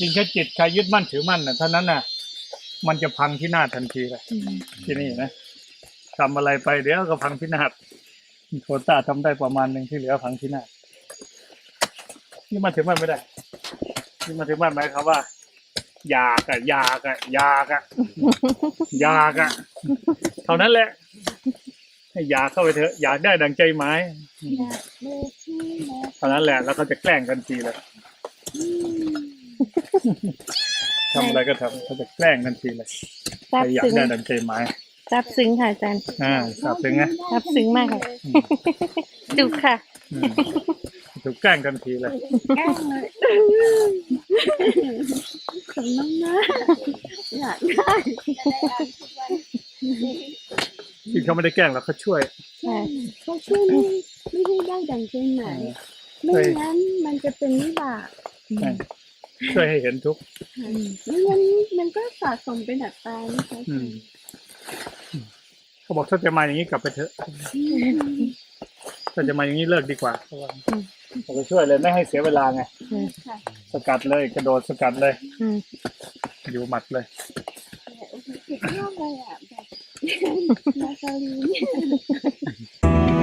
ริงๆแค่จิตใครยึดมั่นถือมั่นน่ะเท่านั้นน่ะ มันจะพังที่หน้าทันทีเลยที่นี่นะทำอะไรไปเดี๋ยวก็พังพินาศโคต้าทำได้ประมาณหนึ่งที่เหลือพังพินาศนี่มาถือมั่นไม่ได้ นี่มาถือมั่นหมายความว่า อยากอะอยากอะอยากอะอยากอะเท่านั้นแหละ ให้อยากเข้าไปเถอะอยากได้ดังใจหมายอยากเลิกที่แม่เท่านั้นแหละแล้วเขาจะแกล้งกันทีเลยทำอะไรก็ทำเขาจะแกล้งกันทีเลยซาใครบอยากซึ้งได้ดังใจหมายซาบซึ้งค่ะอาจารย์อ่าทราบซึ้งนะซาบซึ้งมากค่ะจุกค่ะอืมถูกแกล้งกันทีเลยแกล้งเลยสมน้ำหน้าอยากได้ ที่เขาไม่ได้แกล้งเราเขาช่วย ใช่เขาช่วยไม่ไม่ให้ได้ดังใจหมายไม่งั้นมันจะเป็นวิบากช่วยให้เห็นทุกข์ค่ะไม่งั้นมันก็สะสมเป็นดักตายนะคะอืมเขาบอกถ้าจะมาอย่างนี้กลับไปเถอะถ้าจะมาอย่างนี้เลิกดีกว่าเขาว่าเขาไปช่วยเลยไม่ให้เสียเวลาไงค่ะสกัดเลยกระโดดสกัดเลยอืมอยู่หมัดเลยแต่โอ้โหสุดยอดเลยอะ Nasa.